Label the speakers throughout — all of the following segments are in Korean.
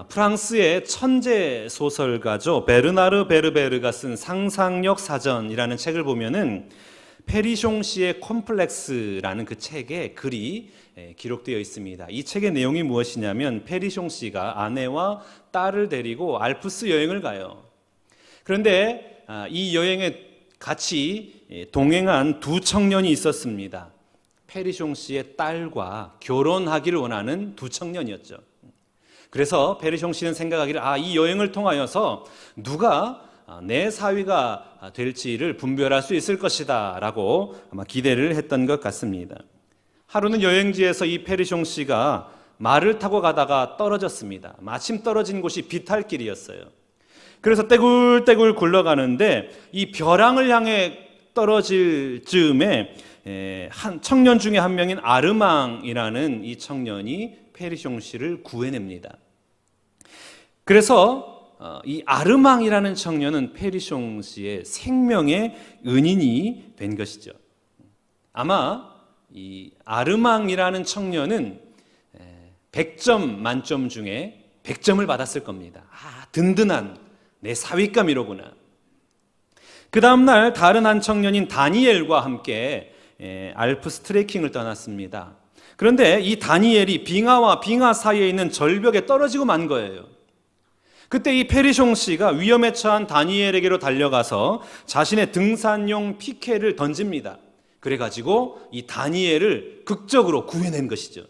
Speaker 1: 아, 프랑스의 천재 소설가죠. 베르나르 베르베르가 쓴 상상력 사전이라는 책을 보면은 페리숑 씨의 콤플렉스라는 그 책에 글이 에, 기록되어 있습니다. 이 책의 내용이 무엇이냐면 페리숑 씨가 아내와 딸을 데리고 알프스 여행을 가요. 그런데 아, 이 여행에 같이 예, 동행한 두 청년이 있었습니다. 페리숑 씨의 딸과 결혼하기를 원하는 두 청년이었죠. 그래서 페리숑 씨는 생각하기를 아, 이 여행을 통하여서 누가 아, 내 사위가 될지를 분별할 수 있을 것이다 라고 아마 기대를 했던 것 같습니다. 하루는 여행지에서 이 페리숑 씨가 말을 타고 가다가 떨어졌습니다. 마침 떨어진 곳이 비탈길이었어요. 그래서 떼굴떼굴 굴러가는데 이 벼랑을 향해 떨어질 즈음에 에, 한 청년 중에 한 명인 아르망이라는 이 청년이 페리숑 씨를 구해냅니다. 그래서 어, 이 아르망이라는 청년은 페리숑 씨의 생명의 은인이 된 것이죠. 아마 이 아르망이라는 청년은 100점 만점 중에 100점을 받았을 겁니다. 아, 든든한 내 사윗감이로구나. 그 다음날 다른 한 청년인 다니엘과 함께 에, 알프스 트레킹을 떠났습니다. 그런데 이 다니엘이 빙하와 빙하 사이에 있는 절벽에 떨어지고 만 거예요. 그때 이 페리숑 씨가 위험에 처한 다니엘에게로 달려가서 자신의 등산용 피케를 던집니다. 그래가지고 이 다니엘을 극적으로 구해낸 것이죠.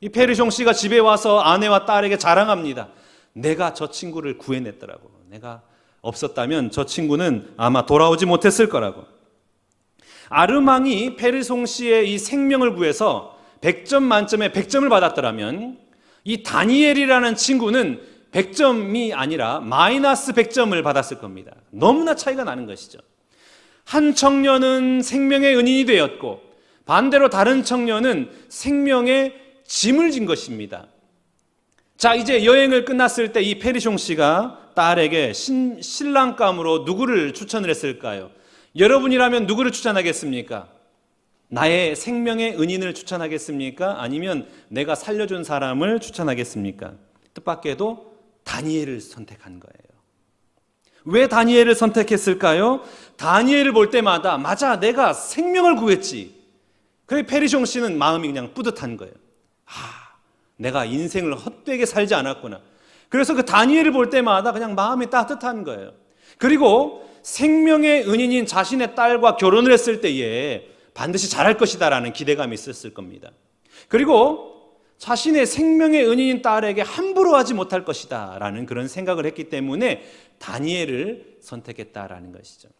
Speaker 1: 이 페리숑 씨가 집에 와서 아내와 딸에게 자랑합니다. 내가 저 친구를 구해냈더라고. 내가 없었다면 저 친구는 아마 돌아오지 못했을 거라고. 아르망이 페리송 씨의 이 생명을 구해서 100점 만점에 100점을 받았더라면 이 다니엘이라는 친구는 100점이 아니라 마이너스 100점을 받았을 겁니다. 너무나 차이가 나는 것이죠. 한 청년은 생명의 은인이 되었고 반대로 다른 청년은 생명의 짐을 진 것입니다. 자, 이제 여행을 끝났을 때 이 페리숑 씨가 딸에게 신, 신랑감으로 누구를 추천을 했을까요? 여러분이라면 누구를 추천하겠습니까? 나의 생명의 은인을 추천하겠습니까? 아니면 내가 살려준 사람을 추천하겠습니까? 뜻밖에도 다니엘을 선택한 거예요. 왜 다니엘을 선택했을까요? 다니엘을 볼 때마다 맞아 내가 생명을 구했지. 그래 페리숑 씨는 마음이 그냥 뿌듯한 거예요. 아, 내가 인생을 헛되게 살지 않았구나. 그래서 그 다니엘을 볼 때마다 그냥 마음이 따뜻한 거예요. 그리고 생명의 은인인 자신의 딸과 결혼을 했을 때에 반드시 잘할 것이다라는 기대감이 있었을 겁니다. 그리고 자신의 생명의 은인인 딸에게 함부로 하지 못할 것이다라는 그런 생각을 했기 때문에 다니엘을 선택했다라는 것이죠.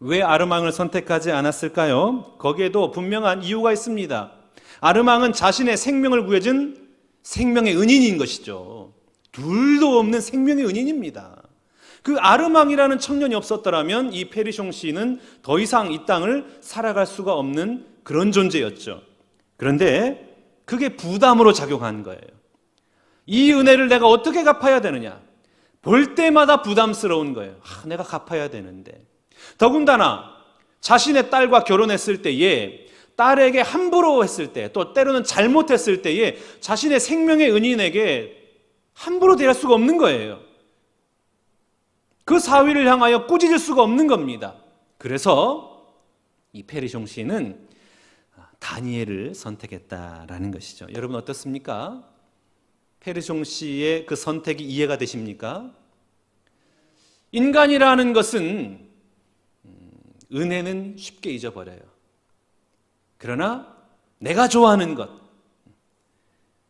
Speaker 1: 왜 아르망을 선택하지 않았을까요? 거기에도 분명한 이유가 있습니다. 아르망은 자신의 생명을 구해준 생명의 은인인 것이죠. 둘도 없는 생명의 은인입니다. 그 아르망이라는 청년이 없었더라면 이 페리숑 씨는 더 이상 이 땅을 살아갈 수가 없는 그런 존재였죠. 그런데 그게 부담으로 작용한 거예요. 이 은혜를 내가 어떻게 갚아야 되느냐? 볼 때마다 부담스러운 거예요. 아, 내가 갚아야 되는데. 더군다나 자신의 딸과 결혼했을 때에 딸에게 함부로 했을 때, 또 때로는 잘못했을 때에 자신의 생명의 은인에게 함부로 대할 수가 없는 거예요. 그 사위를 향하여 꾸짖을 수가 없는 겁니다. 그래서 이 페리숑 씨는 다니엘을 선택했다라는 것이죠. 여러분 어떻습니까? 페르숑 씨의 그 선택이 이해가 되십니까? 인간이라는 것은 음, 은혜는 쉽게 잊어버려요. 그러나 내가 좋아하는 것,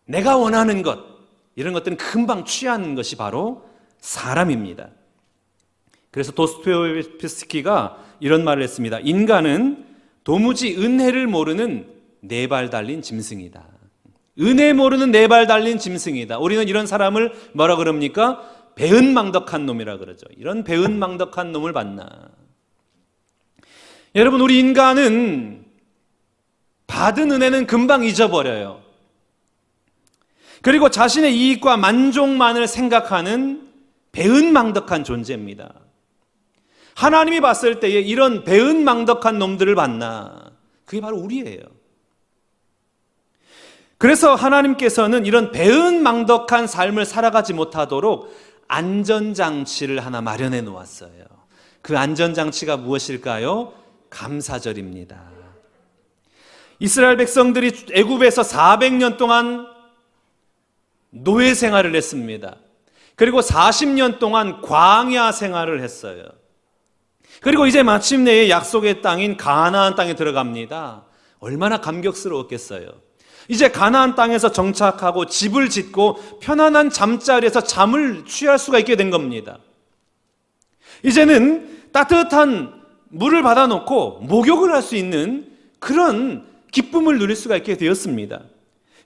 Speaker 1: 내가 원하는 것, 이런 것들은 금방 취하는 것이 바로 사람입니다. 그래서 도스토옙스키가 이런 말을 했습니다. 인간은 도무지 은혜를 모르는 네 발 달린 짐승이다. 은혜 모르는 네 발 달린 짐승이다. 우리는 이런 사람을 뭐라 그럽니까? 배은망덕한 놈이라 그러죠. 이런 배은망덕한 놈을 봤나? 여러분, 우리 인간은 받은 은혜는 금방 잊어버려요. 그리고 자신의 이익과 만족만을 생각하는 배은망덕한 존재입니다. 하나님이 봤을 때에 이런 배은망덕한 놈들을 봤나? 그게 바로 우리예요. 그래서 하나님께서는 이런 배은망덕한 삶을 살아가지 못하도록 안전장치를 하나 마련해 놓았어요. 그 안전장치가 무엇일까요? 감사절입니다. 이스라엘 백성들이 애굽에서 400년 동안 노예 생활을 했습니다. 그리고 40년 동안 광야 생활을 했어요. 그리고 이제 마침내 약속의 땅인 가나안 땅에 들어갑니다. 얼마나 감격스러웠겠어요. 이제 가나안 땅에서 정착하고 집을 짓고 편안한 잠자리에서 잠을 취할 수가 있게 된 겁니다. 이제는 따뜻한 물을 받아놓고 목욕을 할 수 있는 그런 기쁨을 누릴 수가 있게 되었습니다.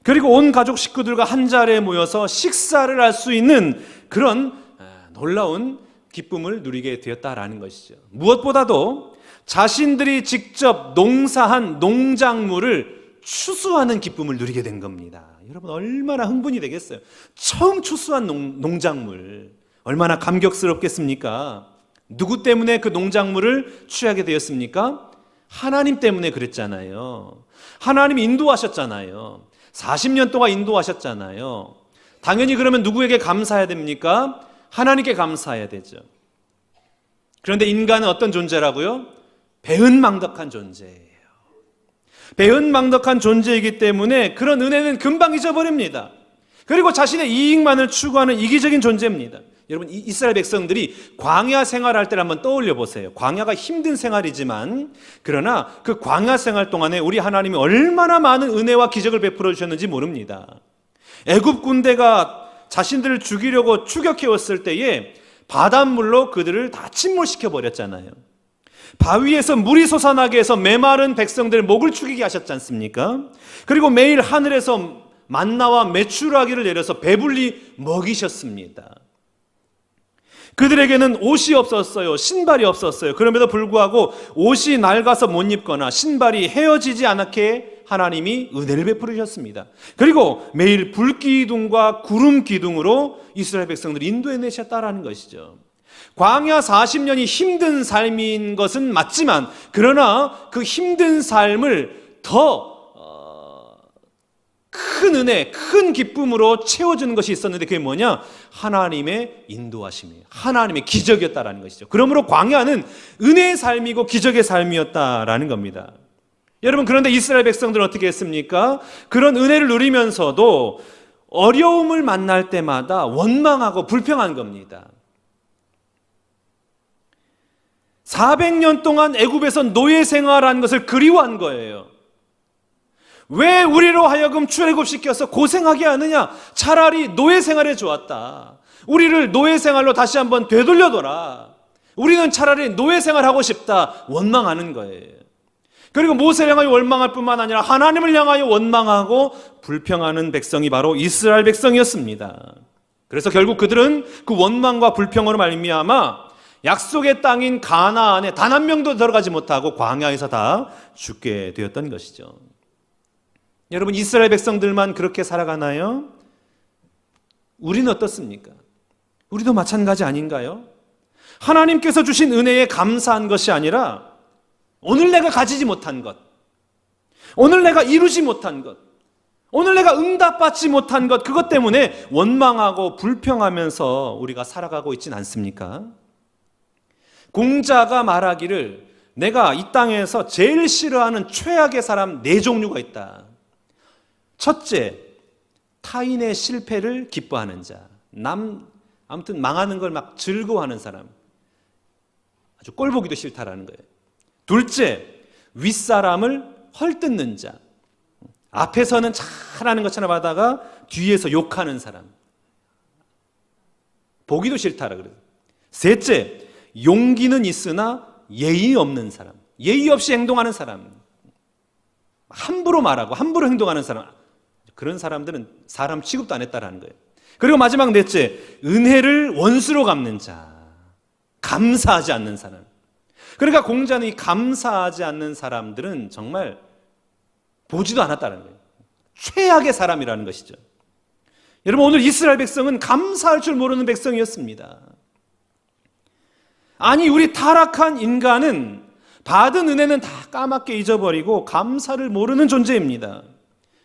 Speaker 1: 그리고 온 가족 식구들과 한 자리에 모여서 식사를 할 수 있는 그런 아, 놀라운 기쁨을 누리게 되었다라는 것이죠. 무엇보다도 자신들이 직접 농사한 농작물을 추수하는 기쁨을 누리게 된 겁니다. 여러분 얼마나 흥분이 되겠어요. 처음 추수한 농, 농작물 얼마나 감격스럽겠습니까? 누구 때문에 그 농작물을 취하게 되었습니까? 하나님 때문에 그랬잖아요. 하나님 인도하셨잖아요. 40년 동안 인도하셨잖아요. 당연히 그러면 누구에게 감사해야 됩니까? 하나님께 감사해야 되죠. 그런데 인간은 어떤 존재라고요? 배은망덕한 존재예요. 배은망덕한 존재이기 때문에 그런 은혜는 금방 잊어버립니다. 그리고 자신의 이익만을 추구하는 이기적인 존재입니다. 여러분 이- 이스라엘 백성들이 광야 생활할 때를 한번 떠올려 보세요. 광야가 힘든 생활이지만 그러나 그 광야 생활 동안에 우리 하나님이 얼마나 많은 은혜와 기적을 베풀어 주셨는지 모릅니다. 애굽 군대가 자신들을 죽이려고 추격해 왔을 때에 바닷물로 그들을 다 침몰시켜 버렸잖아요. 바위에서 물이 솟아나게 해서 메마른 백성들 목을 축이게 하셨지 않습니까? 그리고 매일 하늘에서 만나와 메추라기를 내려서 배불리 먹이셨습니다. 그들에게는 옷이 없었어요. 신발이 없었어요. 그럼에도 불구하고 옷이 낡아서 못 입거나 신발이 헤어지지 않게 하나님이 은혜를 베풀으셨습니다. 그리고 매일 불기둥과 구름 기둥으로 이스라엘 백성들을 인도해 내셨다라는 것이죠. 광야 40년이 힘든 삶인 것은 맞지만 그러나 그 힘든 삶을 더 큰 은혜, 큰 기쁨으로 채워주는 것이 있었는데 그게 뭐냐? 하나님의 인도하심이에요. 하나님의 기적이었다라는 것이죠. 그러므로 광야는 은혜의 삶이고 기적의 삶이었다라는 겁니다. 여러분 그런데 이스라엘 백성들은 어떻게 했습니까? 그런 은혜를 누리면서도 어려움을 만날 때마다 원망하고 불평한 겁니다. 400년 동안 애굽에서 노예 생활한 것을 그리워한 거예요. 왜 우리로 하여금 출애굽시켜서 고생하게 하느냐? 차라리 노예 생활에 좋았다. 우리를 노예 생활로 다시 한번 되돌려둬라. 우리는 차라리 노예 생활하고 싶다. 원망하는 거예요. 그리고 모세를 향하여 원망할 뿐만 아니라 하나님을 향하여 원망하고 불평하는 백성이 바로 이스라엘 백성이었습니다. 그래서 결국 그들은 그 원망과 불평으로 말미암아 약속의 땅인 가나안에 단 한 명도 들어가지 못하고 광야에서 다 죽게 되었던 것이죠. 여러분 이스라엘 백성들만 그렇게 살아가나요? 우리는 어떻습니까? 우리도 마찬가지 아닌가요? 하나님께서 주신 은혜에 감사한 것이 아니라 오늘 내가 가지지 못한 것, 오늘 내가 이루지 못한 것, 오늘 내가 응답받지 못한 것, 그것 때문에 원망하고 불평하면서 우리가 살아가고 있진 않습니까? 공자가 말하기를 내가 이 땅에서 제일 싫어하는 최악의 사람 네 종류가 있다. 첫째, 타인의 실패를 기뻐하는 자. 남, 아무튼 망하는 걸 막 즐거워하는 사람. 아주 꼴보기도 싫다라는 거예요. 둘째, 윗사람을 헐뜯는 자. 앞에서는 잘하는 것처럼 하다가 뒤에서 욕하는 사람. 보기도 싫다라 그래요. 셋째, 용기는 있으나 예의 없는 사람. 예의 없이 행동하는 사람. 함부로 말하고 함부로 행동하는 사람. 그런 사람들은 사람 취급도 안 했다라는 거예요. 그리고 마지막 넷째, 은혜를 원수로 갚는 자. 감사하지 않는 사람. 그러니까 공자는 이 감사하지 않는 사람들은 정말 보지도 않았다는 거예요. 최악의 사람이라는 것이죠. 여러분 오늘 이스라엘 백성은 감사할 줄 모르는 백성이었습니다. 아니 우리 타락한 인간은 받은 은혜는 다 까맣게 잊어버리고 감사를 모르는 존재입니다.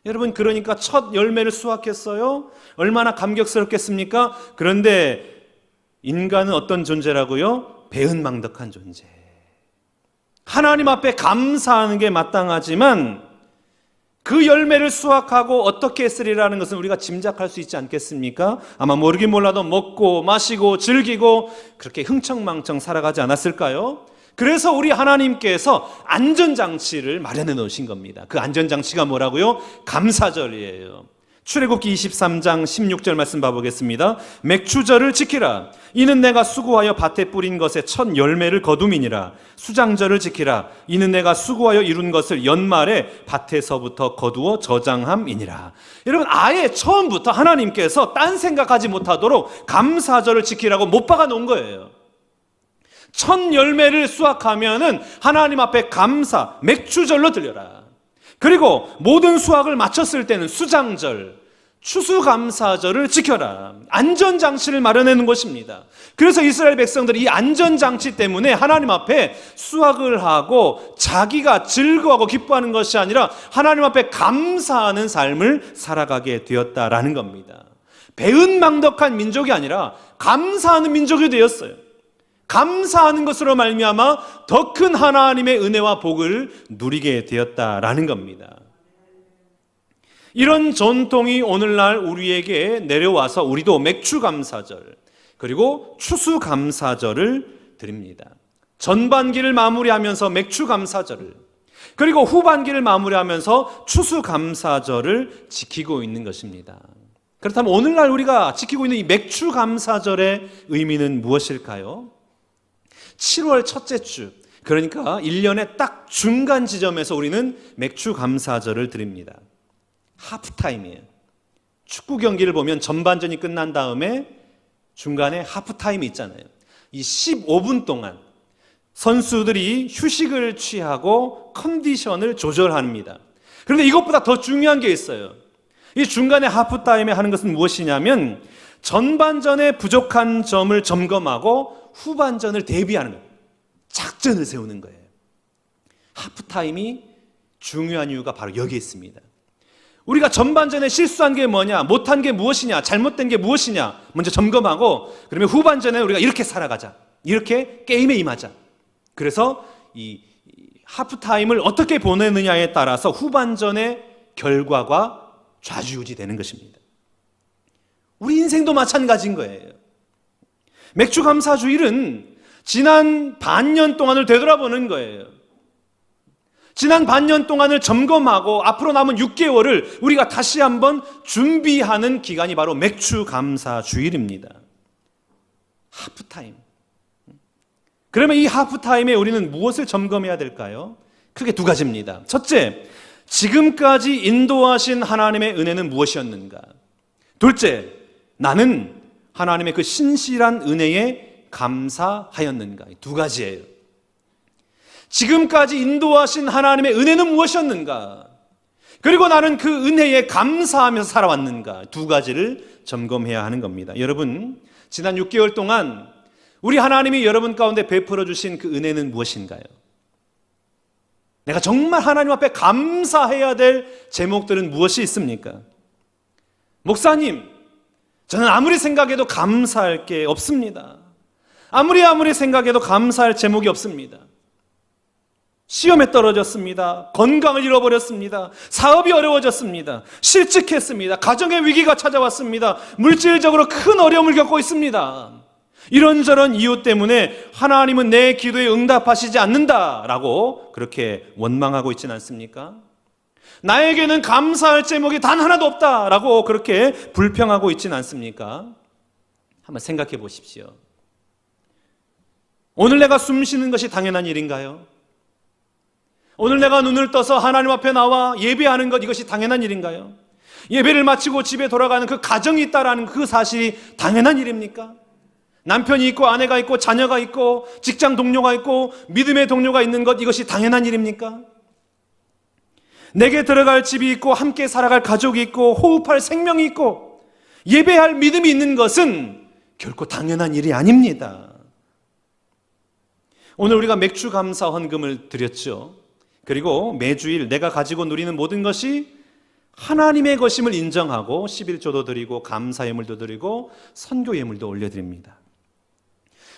Speaker 1: 여러분 그러니까 첫 열매를 수확했어요. 얼마나 감격스럽겠습니까? 그런데 인간은 어떤 존재라고요? 배은망덕한 존재. 하나님 앞에 감사하는 게 마땅하지만 그 열매를 수확하고 어떻게 했으리라는 것은 우리가 짐작할 수 있지 않겠습니까? 아마 모르긴 몰라도 먹고 마시고 즐기고 그렇게 흥청망청 살아가지 않았을까요? 그래서 우리 하나님께서 안전장치를 마련해 놓으신 겁니다. 그 안전장치가 뭐라고요? 감사절이에요. 출애굽기 23장 16절 말씀 봐보겠습니다. 맥추절을 지키라. 이는 내가 수고하여 밭에 뿌린 것의 첫 열매를 거둠이니라. 수장절을 지키라. 이는 내가 수고하여 이룬 것을 연말에 밭에서부터 거두어 저장함이니라. 여러분 아예 처음부터 하나님께서 딴 생각하지 못하도록 감사절을 지키라고 못 박아 놓은 거예요. 첫 열매를 수확하면은 하나님 앞에 감사, 맥주절로 들려라. 그리고 모든 수확을 마쳤을 때는 수장절, 추수감사절을 지켜라. 안전장치를 마련하는 것입니다. 그래서 이스라엘 백성들이 이 안전장치 때문에 하나님 앞에 수확을 하고 자기가 즐거워하고 기뻐하는 것이 아니라 하나님 앞에 감사하는 삶을 살아가게 되었다라는 겁니다. 배은망덕한 민족이 아니라 감사하는 민족이 되었어요. 감사하는 것으로 말미암아 더 큰 하나님의 은혜와 복을 누리게 되었다라는 겁니다. 이런 전통이 오늘날 우리에게 내려와서 우리도 맥주 감사절 그리고 추수 감사절을 드립니다. 전반기를 마무리하면서 맥주 감사절을 그리고 후반기를 마무리하면서 추수 감사절을 지키고 있는 것입니다. 그렇다면 오늘날 우리가 지키고 있는 이 맥주 감사절의 의미는 무엇일까요? 7월 첫째 주, 그러니까 1년의 딱 중간 지점에서 우리는 맥주 감사절을 드립니다. 하프타임이에요. 축구 경기를 보면 전반전이 끝난 다음에 중간에 하프타임이 있잖아요. 이 15분 동안 선수들이 휴식을 취하고 컨디션을 조절합니다. 그런데 이것보다 더 중요한 게 있어요. 이 중간에 하프타임에 하는 것은 무엇이냐면 전반전에 부족한 점을 점검하고 후반전을 대비하는. 작전을 세우는 거예요. 하프타임이 중요한 이유가 바로 여기에 있습니다. 우리가 전반전에 실수한 게 뭐냐, 못한 게 무엇이냐, 잘못된 게 무엇이냐, 먼저 점검하고, 그러면 후반전에 우리가 이렇게 살아가자. 이렇게 게임에 임하자. 그래서 이 하프타임을 어떻게 보내느냐에 따라서 후반전의 결과가 좌지우지 되는 것입니다. 우리 인생도 마찬가지인 거예요. 맥주 감사 주일은 지난 반년 동안을 되돌아보는 거예요. 지난 반년 동안을 점검하고 앞으로 남은 6개월을 우리가 다시 한번 준비하는 기간이 바로 맥주 감사 주일입니다. 하프타임. 그러면 이 하프타임에 우리는 무엇을 점검해야 될까요? 크게 두 가지입니다. 첫째, 지금까지 인도하신 하나님의 은혜는 무엇이었는가? 둘째, 나는 하나님의 그 신실한 은혜에 감사하였는가? 두 가지예요. 지금까지 인도하신 하나님의 은혜는 무엇이었는가? 그리고 나는 그 은혜에 감사하면서 살아왔는가? 두 가지를 점검해야 하는 겁니다. 여러분, 지난 6개월 동안 우리 하나님이 여러분 가운데 베풀어 주신 그 은혜는 무엇인가요? 내가 정말 하나님 앞에 감사해야 될 제목들은 무엇이 있습니까? 목사님, 저는 아무리 생각해도 감사할 게 없습니다. 아무리 아무리 생각해도 감사할 제목이 없습니다. 시험에 떨어졌습니다. 건강을 잃어버렸습니다. 사업이 어려워졌습니다. 실직했습니다. 가정의 위기가 찾아왔습니다. 물질적으로 큰 어려움을 겪고 있습니다. 이런저런 이유 때문에 하나님은 내 기도에 응답하시지 않는다라고 그렇게 원망하고 있지는 않습니까? 나에게는 감사할 제목이 단 하나도 없다라고 그렇게 불평하고 있지는 않습니까? 한번 생각해 보십시오. 오늘 내가 숨 쉬는 것이 당연한 일인가요? 오늘 내가 눈을 떠서 하나님 앞에 나와 예배하는 것 이것이 당연한 일인가요? 예배를 마치고 집에 돌아가는 그 가정이 있다라는 그 사실이 당연한 일입니까? 남편이 있고 아내가 있고 자녀가 있고 직장 동료가 있고 믿음의 동료가 있는 것 이것이 당연한 일입니까? 내게 들어갈 집이 있고 함께 살아갈 가족이 있고 호흡할 생명이 있고 예배할 믿음이 있는 것은 결코 당연한 일이 아닙니다. 오늘 우리가 맥주 감사 헌금을 드렸죠. 그리고 매주일 내가 가지고 누리는 모든 것이 하나님의 것임을 인정하고 11조도 드리고 감사 예물도 드리고 선교 예물도 올려 드립니다.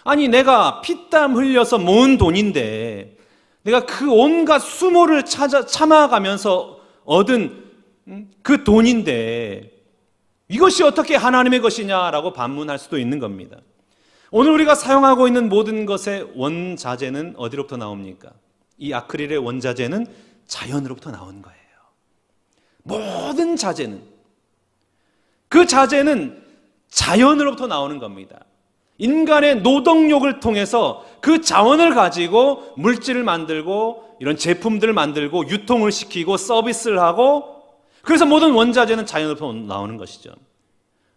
Speaker 1: 아니 내가 피땀 흘려서 모은 돈인데 내가 그 온갖 수모를 찾아 참아가면서 얻은 음, 그 돈인데 이것이 어떻게 하나님의 것이냐라고 반문할 수도 있는 겁니다. 오늘 우리가 사용하고 있는 모든 것의 원자재는 어디로부터 나옵니까? 이 아크릴의 원자재는 자연으로부터 나온 거예요. 모든 자재는 그 자재는 자연으로부터 나오는 겁니다. 인간의 노동력을 통해서 그 자원을 가지고 물질을 만들고 이런 제품들을 만들고 유통을 시키고 서비스를 하고 그래서 모든 원자재는 자연으로부터 나오는 것이죠.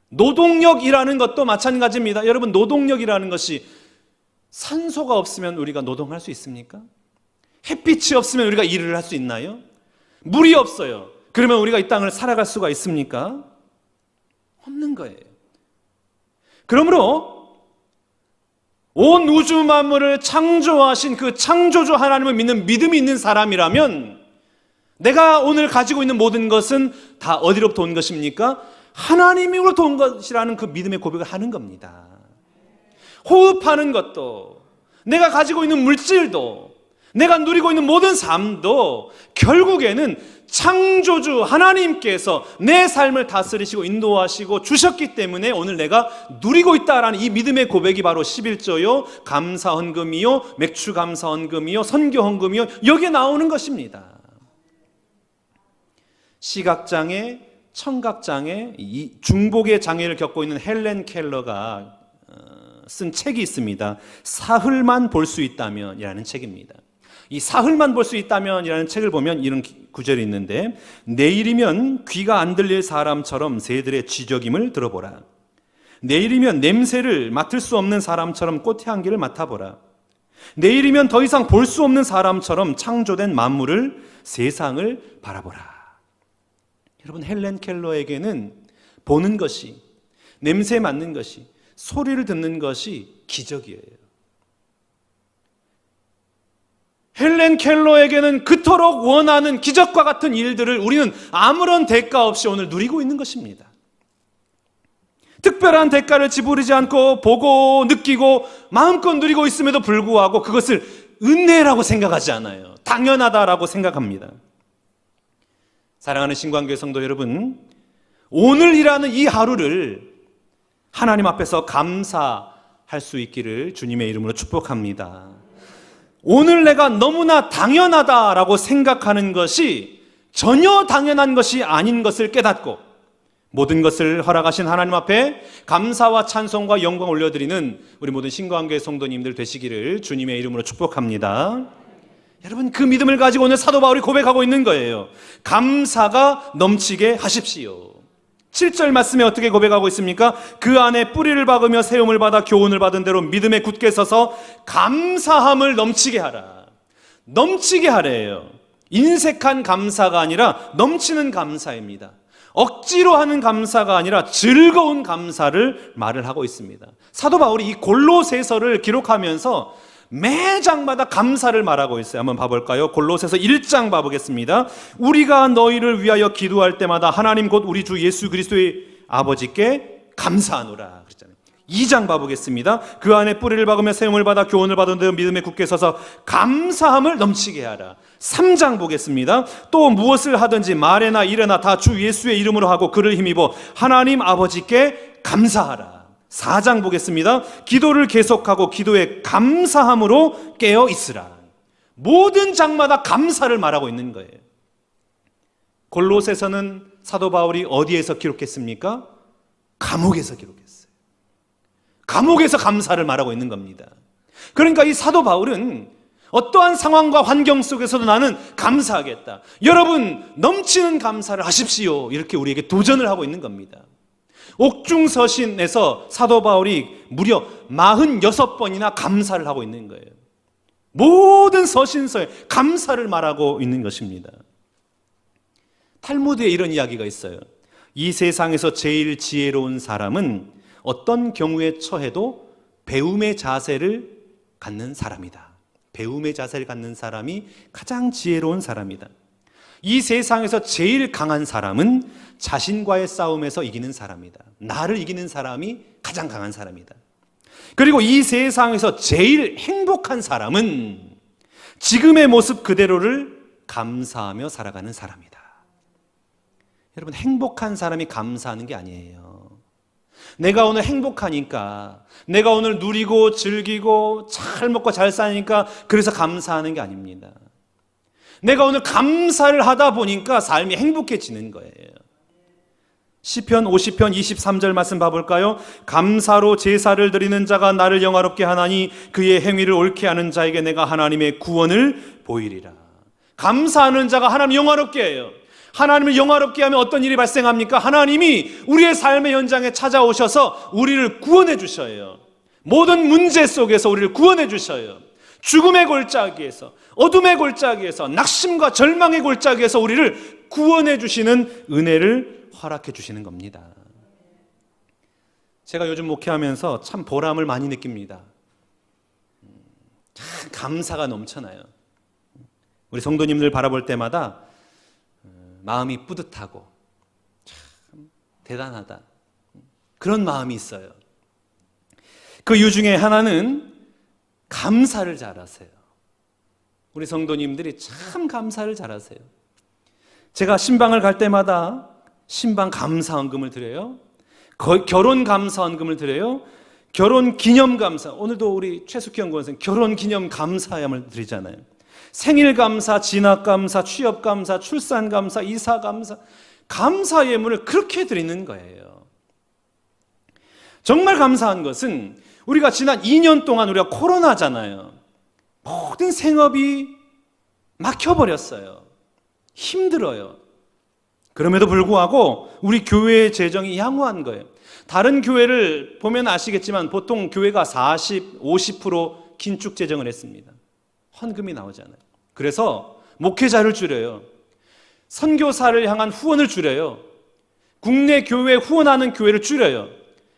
Speaker 1: 노동력이라는 것도 마찬가지입니다. 여러분, 노동력이라는 것이 산소가 없으면 우리가 노동할 수 있습니까? 햇빛이 없으면 우리가 일을 할 수 있나요? 물이 없어요. 그러면 우리가 이 땅을 살아갈 수가 있습니까? 없는 거예요. 그러므로 온 우주 만물을 창조하신 그 창조주 하나님을 믿는 믿음이 있는 사람이라면 내가 오늘 가지고 있는 모든 것은 다 어디로부터 온 것입니까? 하나님으로부터 온 것이라는 그 믿음의 고백을 하는 겁니다. 호흡하는 것도 내가 가지고 있는 물질도 내가 누리고 있는 모든 삶도 결국에는 창조주 하나님께서 내 삶을 다스리시고 인도하시고 주셨기 때문에 오늘 내가 누리고 있다라는 이 믿음의 고백이 바로 11조요, 감사 헌금이요, 맥주 감사 헌금이요, 선교 헌금이요, 여기에 나오는 것입니다. 시각장애, 청각장애, 이 중복의 장애를 겪고 있는 헬렌 켈러가 어, 쓴 책이 있습니다. 사흘만 볼 수 있다면이라는 책입니다. 이 사흘만 볼 수 있다면이라는 책을 보면 이런 구절이 있는데 내일이면 귀가 안 들릴 사람처럼 새들의 지적임을 들어보라. 내일이면 냄새를 맡을 수 없는 사람처럼 꽃의 향기를 맡아보라. 내일이면 더 이상 볼 수 없는 사람처럼 창조된 만물을 세상을 바라보라. 여러분 헬렌 켈러에게는 보는 것이 냄새 맡는 것이 소리를 듣는 것이 기적이에요. 헬렌 켈러에게는 그토록 원하는 기적과 같은 일들을 우리는 아무런 대가 없이 오늘 누리고 있는 것입니다. 특별한 대가를 지불하지 않고 보고 느끼고 마음껏 누리고 있음에도 불구하고 그것을 은혜라고 생각하지 않아요. 당연하다라고 생각합니다. 사랑하는 신광교회 성도 여러분, 오늘이라는 이 하루를 하나님 앞에서 감사할 수 있기를 주님의 이름으로 축복합니다. 오늘 내가 너무나 당연하다라고 생각하는 것이 전혀 당연한 것이 아닌 것을 깨닫고 모든 것을 허락하신 하나님 앞에 감사와 찬송과 영광 올려드리는 우리 모든 신광교회 성도님들 되시기를 주님의 이름으로 축복합니다. 여러분 그 믿음을 가지고 오늘 사도 바울이 고백하고 있는 거예요. 감사가 넘치게 하십시오. 7절 말씀에 어떻게 고백하고 있습니까? 그 안에 뿌리를 박으며 세움을 받아 교훈을 받은 대로 믿음에 굳게 서서 감사함을 넘치게 하라. 넘치게 하래요. 인색한 감사가 아니라 넘치는 감사입니다. 억지로 하는 감사가 아니라 즐거운 감사를 말을 하고 있습니다. 사도 바울이 이 골로새서를 기록하면서 매장마다 감사를 말하고 있어요. 한번 봐볼까요? 골로새서 1장 봐보겠습니다. 우리가 너희를 위하여 기도할 때마다 하나님 곧 우리 주 예수 그리스도의 아버지께 감사하노라. 그랬잖아요. 2장 봐보겠습니다. 그 안에 뿌리를 박으며 세움을 받아 교훈을 받은 데 믿음에 굳게 서서 감사함을 넘치게 하라. 3장 보겠습니다. 또 무엇을 하든지 말에나 일에나 다 주 예수의 이름으로 하고 그를 힘입어 하나님 아버지께 감사하라. 4장 보겠습니다. 기도를 계속하고 기도에 감사함으로 깨어 있으라. 모든 장마다 감사를 말하고 있는 거예요. 골로새서는 사도 바울이 어디에서 기록했습니까? 감옥에서 기록했어요. 감옥에서 감사를 말하고 있는 겁니다. 그러니까 이 사도 바울은 어떠한 상황과 환경 속에서도 나는 감사하겠다. 여러분, 넘치는 감사를 하십시오. 이렇게 우리에게 도전을 하고 있는 겁니다. 옥중서신에서 사도 바울이 무려 46번이나 감사를 하고 있는 거예요. 모든 서신서에 감사를 말하고 있는 것입니다. 탈무드에 이런 이야기가 있어요. 이 세상에서 제일 지혜로운 사람은 어떤 경우에 처해도 배움의 자세를 갖는 사람이다. 배움의 자세를 갖는 사람이 가장 지혜로운 사람이다. 이 세상에서 제일 강한 사람은 자신과의 싸움에서 이기는 사람이다. 나를 이기는 사람이 가장 강한 사람이다. 그리고 이 세상에서 제일 행복한 사람은 지금의 모습 그대로를 감사하며 살아가는 사람이다. 여러분, 행복한 사람이 감사하는 게 아니에요. 내가 오늘 행복하니까, 내가 오늘 누리고 즐기고 잘 먹고 잘 사니까 그래서 감사하는 게 아닙니다. 내가 오늘 감사를 하다 보니까 삶이 행복해지는 거예요. 시편 50편 23절 말씀 봐볼까요? 감사로 제사를 드리는 자가 나를 영화롭게 하나니 그의 행위를 옳게 하는 자에게 내가 하나님의 구원을 보이리라. 감사하는 자가 하나님 영화롭게 해요. 하나님을 영화롭게 하면 어떤 일이 발생합니까? 하나님이 우리의 삶의 현장에 찾아오셔서 우리를 구원해 주셔요. 모든 문제 속에서 우리를 구원해 주셔요. 죽음의 골짜기에서, 어둠의 골짜기에서, 낙심과 절망의 골짜기에서 우리를 구원해 주시는 은혜를 허락해 주시는 겁니다. 제가 요즘 목회하면서 참 보람을 많이 느낍니다. 참 감사가 넘쳐나요. 우리 성도님들 바라볼 때마다 어, 마음이 뿌듯하고 참 대단하다. 그런 마음이 있어요. 그 이유 중에 하나는 감사를 잘하세요. 우리 성도님들이 참 감사를 잘하세요. 제가 신방을 갈 때마다 신방 감사헌금을 드려요. 거- 결혼 감사헌금을 드려요. 결혼 기념 감사. 오늘도 우리 최숙희 연구원생 결혼 기념 감사함을 드리잖아요. 생일 감사, 진학 감사, 취업 감사, 출산 감사, 이사 감사. 감사 예물을 그렇게 드리는 거예요. 정말 감사한 것은 우리가 지난 2년 동안 우리가 코로나잖아요. 모든 생업이 막혀버렸어요. 힘들어요. 그럼에도 불구하고 우리 교회의 재정이 양호한 거예요. 다른 교회를 보면 아시겠지만 보통 교회가 40, 50% 긴축 재정을 했습니다. 헌금이 나오잖아요. 그래서 목회자를 줄여요. 선교사를 향한 후원을 줄여요. 국내 교회 후원하는 교회를 줄여요.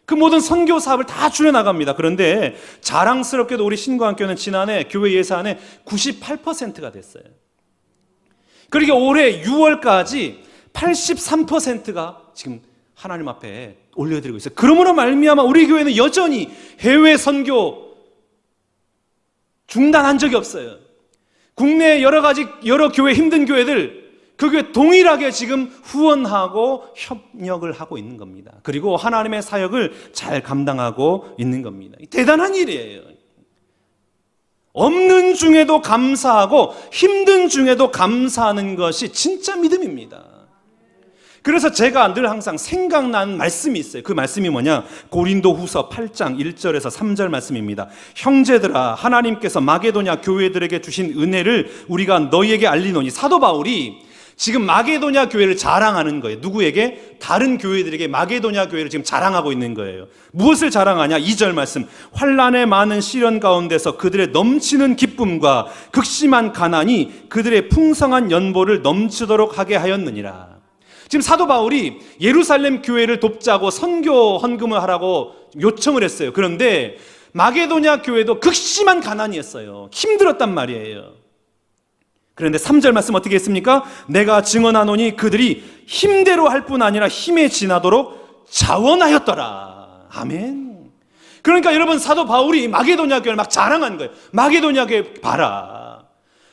Speaker 1: 그 모든 선교 사업을 다 줄여 나갑니다. 그런데 자랑스럽게도 우리 신과학교는 지난해 교회 예산의 98%가 됐어요. 그러니까 올해 6월까지 83%가 지금 하나님 앞에 올려드리고 있어요. 그러므로 말미암아 우리 교회는 여전히 해외 선교 중단한 적이 없어요. 국내 여러 가지 여러 교회 힘든 교회들 그 교회 동일하게 지금 후원하고 협력을 하고 있는 겁니다. 그리고 하나님의 사역을 잘 감당하고 있는 겁니다. 대단한 일이에요. 없는 중에도 감사하고 힘든 중에도 감사하는 것이 진짜 믿음입니다. 그래서 제가 늘 항상 생각나는 말씀이 있어요. 그 말씀이 뭐냐? 고린도 후서 8장 1절에서 3절 말씀입니다. 형제들아, 하나님께서 마게도냐 교회들에게 주신 은혜를 우리가 너희에게 알리노니 사도 바울이 지금 마게도냐 교회를 자랑하는 거예요. 누구에게? 다른 교회들에게 마게도냐 교회를 지금 자랑하고 있는 거예요. 무엇을 자랑하냐? 2절 말씀. 환란의 많은 시련 가운데서 그들의 넘치는 기쁨과 극심한 가난이 그들의 풍성한 연보를 넘치도록 하게 하였느니라. 지금 사도 바울이 예루살렘 교회를 돕자고 선교 헌금을 하라고 요청을 했어요. 그런데 마게도냐 교회도 극심한 가난이었어요. 힘들었단 말이에요. 그런데 3절 말씀 어떻게 했습니까? 내가 증언하노니 그들이 힘대로 할 뿐 아니라 힘에 지나도록 자원하였더라. 아멘. 그러니까 여러분 사도 바울이 마게도냐 교회를 막 자랑한 거예요. 마게도냐 교회 봐라.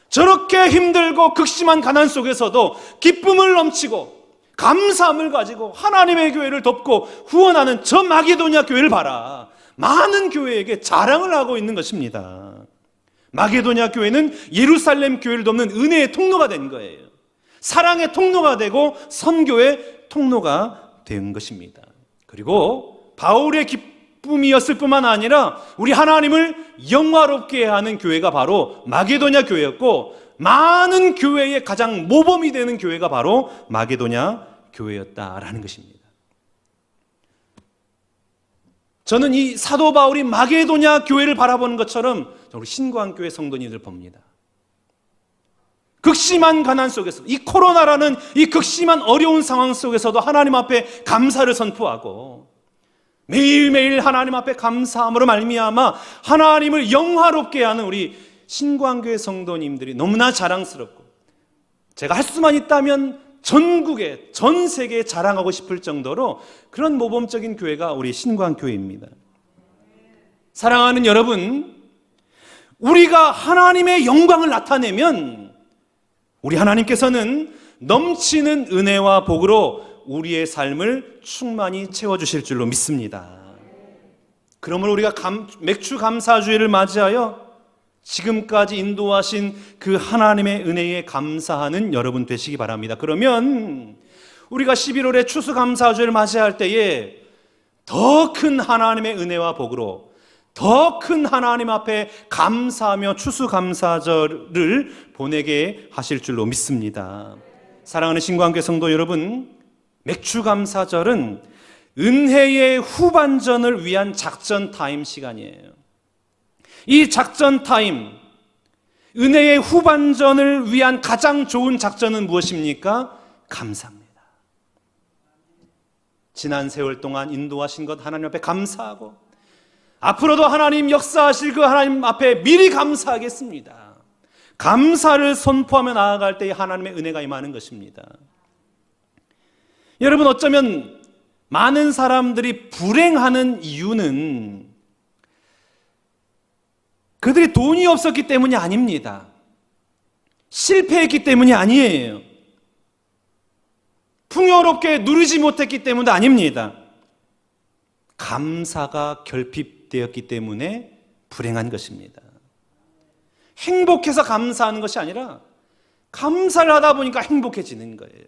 Speaker 1: 저렇게 힘들고 극심한 가난 속에서도 기쁨을 넘치고 감사함을 가지고 하나님의 교회를 돕고 후원하는 저 마게도냐 교회를 봐라. 많은 교회에게 자랑을 하고 있는 것입니다. 마게도냐 교회는 예루살렘 교회를 돕는 은혜의 통로가 된 거예요. 사랑의 통로가 되고 선교의 통로가 된 것입니다. 그리고 바울의 기쁨이었을 뿐만 아니라 우리 하나님을 영화롭게 하는 교회가 바로 마게도냐 교회였고 많은 교회의 가장 모범이 되는 교회가 바로 마게도냐 교회였다라는 것입니다. 저는 이 사도 바울이 마게도냐 교회를 바라보는 것처럼 우리 신광교회 성도님들 봅니다. 극심한 가난 속에서 이 코로나라는 이 극심한 어려운 상황 속에서도 하나님 앞에 감사를 선포하고 매일매일 하나님 앞에 감사함으로 말미암아 하나님을 영화롭게 하는 우리 신광교회 성도님들이 너무나 자랑스럽고 제가 할 수만 있다면 전국에, 전 세계에 자랑하고 싶을 정도로 그런 모범적인 교회가 우리 신광교회입니다. 사랑하는 여러분, 우리가 하나님의 영광을 나타내면 우리 하나님께서는 넘치는 은혜와 복으로 우리의 삶을 충만히 채워주실 줄로 믿습니다. 그러므로 우리가 감- 맥주 감사주의를 맞이하여 지금까지 인도하신 그 하나님의 은혜에 감사하는 여러분 되시기 바랍니다. 그러면 우리가 11월에 추수감사주를 맞이할 때에 더 큰 하나님의 은혜와 복으로 더 큰 하나님 앞에 감사하며 추수감사절을 보내게 하실 줄로 믿습니다. 사랑하는 신광교 성도 여러분, 맥주감사절은 은혜의 후반전을 위한 작전 타임 시간이에요. 이 작전 타임, 은혜의 후반전을 위한 가장 좋은 작전은 무엇입니까? 감사입니다. 지난 세월 동안 인도하신 것 하나님 앞에 감사하고 앞으로도 하나님 역사하실 그 하나님 앞에 미리 감사하겠습니다. 감사를 선포하며 나아갈 때 하나님의 은혜가 임하는 것입니다. 여러분 어쩌면 많은 사람들이 불행하는 이유는 그들이 돈이 없었기 때문이 아닙니다. 실패했기 때문이 아니에요. 풍요롭게 누리지 못했기 때문도 아닙니다. 감사가 결핍되었기 때문에 불행한 것입니다. 행복해서 감사하는 것이 아니라 감사를 하다 보니까 행복해지는 거예요.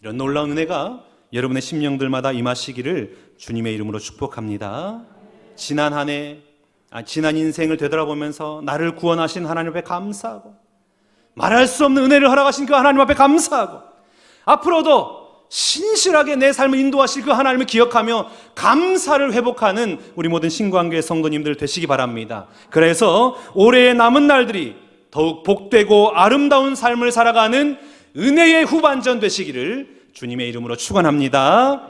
Speaker 1: 이런 놀라운 은혜가 여러분의 심령들마다 임하시기를 주님의 이름으로 축복합니다. 지난 한 해, 아, 지난 인생을 되돌아보면서 나를 구원하신 하나님 앞에 감사하고 말할 수 없는 은혜를 허락하신 그 하나님 앞에 감사하고 앞으로도 신실하게 내 삶을 인도하실 그 하나님을 기억하며 감사를 회복하는 우리 모든 신광교회 성도님들 되시기 바랍니다. 그래서 올해의 남은 날들이 더욱 복되고 아름다운 삶을 살아가는 은혜의 후반전 되시기를 주님의 이름으로 축원합니다.